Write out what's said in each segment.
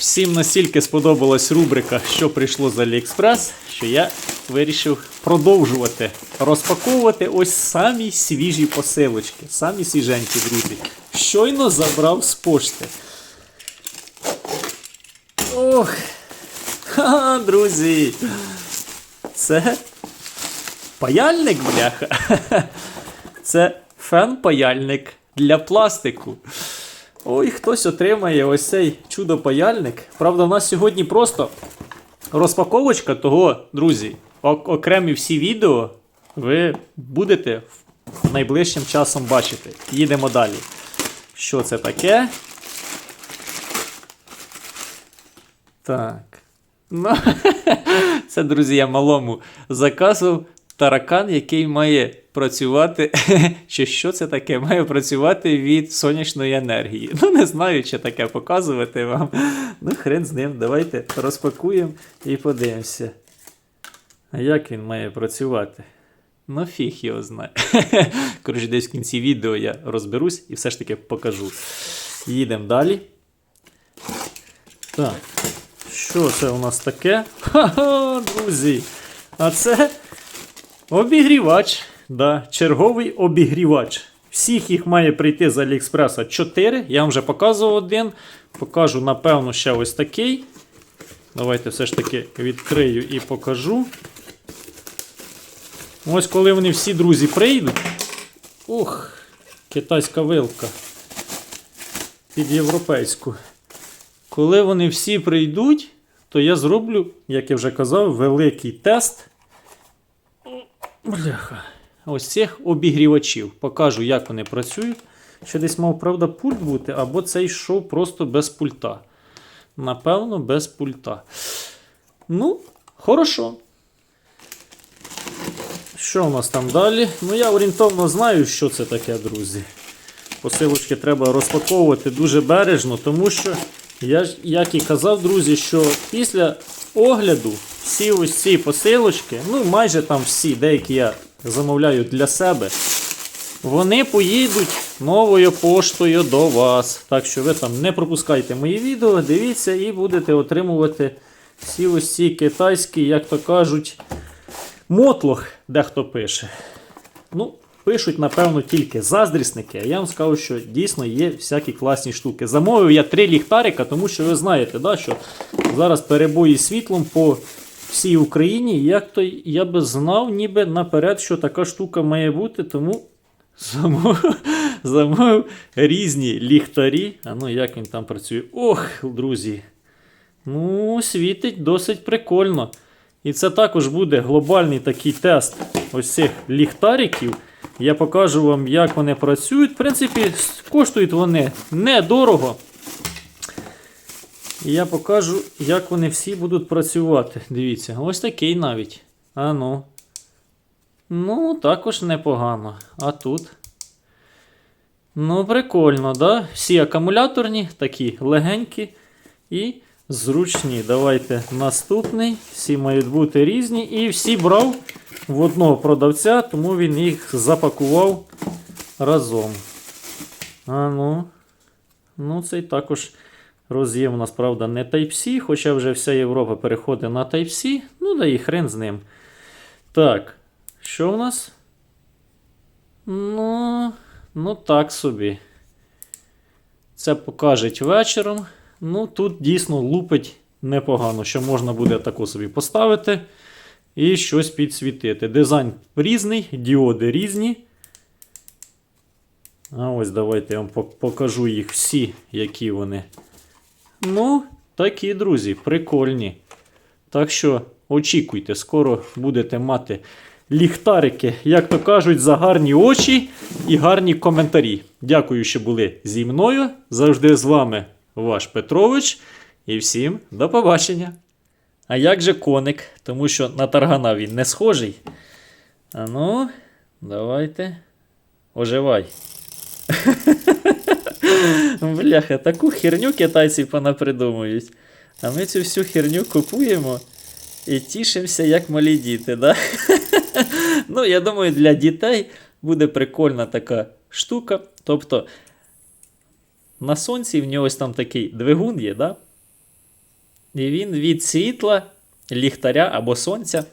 Всім настільки сподобалась рубрика, що прийшло з Аліекспрес, що я вирішив продовжувати розпаковувати ось самі свіжі посилочки, самі свіженькі, друзі. Щойно забрав з пошти. Ох, ха, друзі. Це паяльник, бляха. Це фен-паяльник для пластику. Ой, хтось отримає ось цей чудо-паяльник. Правда, у нас сьогодні просто розпаковочка того, друзі. окремі всі відео ви будете найближчим часом бачити. Їдемо далі. Що це таке? Так. Ну, це, друзі, я малому заказував таракан, який має працювати. Чи що це таке? Має працювати від сонячної енергії. Ну, не знаю, чи таке показувати вам. Ну, хрен з ним. Давайте розпакуємо і подивимося. А як він має працювати? Ну, фіг його знає. Коротше, десь в кінці відео я розберусь і все ж таки покажу. Їдемо далі. Так. Що це у нас таке? Ха-ха, друзі! А це обігрівач. Да, черговий обігрівач. Всіх їх має прийти з Аліекспреса 4. Я вам вже показував один. Покажу, напевно, ще ось такий. Давайте все ж таки відкрию і покажу. Ось коли вони всі друзі прийдуть. Ух, китайська вилка. Під європейську. Коли вони всі прийдуть, то я зроблю, як я вже казав, великий тест. Бляха. Ось цих обігрівачів. Покажу, як вони працюють. Ще десь мав, правда, пульт бути, або цей йшов просто без пульта. Напевно, без пульта. Ну, хорошо. Що у нас там далі? Ну, я орієнтовно знаю, що це таке, друзі. Посилочки треба розпаковувати дуже бережно, тому що я як і казав, друзі, що після огляду всі ось ці посилочки, ну майже там всі, деякі я замовляю для себе, вони поїдуть новою поштою до вас. Так що ви там не пропускайте мої відео, дивіться і будете отримувати всі ось ці китайські, як то кажуть, мотлох, дехто пише. Ну, пишуть, напевно, тільки заздрісники, я вам скажу, що дійсно є всякі класні штуки. Замовив я три ліхтарика, тому що ви знаєте, да, що зараз перебої з світлом по всій Україні. Як то я би знав, ніби наперед, що така штука має бути, тому замовив, різні ліхтарі. А ну як він там працює? Ох, друзі. Ну, світить досить прикольно. І це також буде глобальний такий тест ось цих ліхтариків. Я покажу вам, як вони працюють. В принципі, коштують вони недорого. І я покажу, як вони всі будуть працювати. Дивіться, ось такий навіть. А ну. Ну, також непогано. А тут. Ну, прикольно, да? Всі акумуляторні, такі легенькі і зручні. Давайте наступний. Всі мають бути різні. І всі брав в одного продавця, тому він їх запакував разом. А ну. Ну, цей також роз'єм у нас, правда, не Type-C, хоча вже вся Європа переходить на Type-C. Ну, да і хрен з ним. Так, що в нас? Ну, ну так собі. Це покажуть вечором. Ну, тут дійсно лупить непогано, що можна буде таку собі поставити і щось підсвітити. Дизайн різний, діоди різні. А ось давайте я вам покажу їх всі, які вони. Ну, такі, друзі, прикольні. Так що очікуйте, скоро будете мати ліхтарики, як то кажуть, за гарні очі і гарні коментарі. Дякую, що були зі мною. Завжди з вами ваш Петрович. І всім до побачення. А як же коник? Тому що на таргана він не схожий. А ну, давайте. Оживай. Бляха, таку херню китайці понапридумують. А ми цю всю херню купуємо і тішимося, як малі діти, да? ну, я думаю, для дітей буде прикольна така штука. Тобто, на сонці в нього ось там такий двигун є, да? і він від світла, ліхтаря або сонця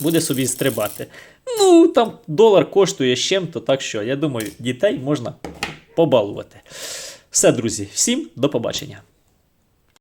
буде собі стрибати. Ну, там долар коштує чим-то, так що я думаю, дітей можна побалувати. Все, друзі, всім до побачення.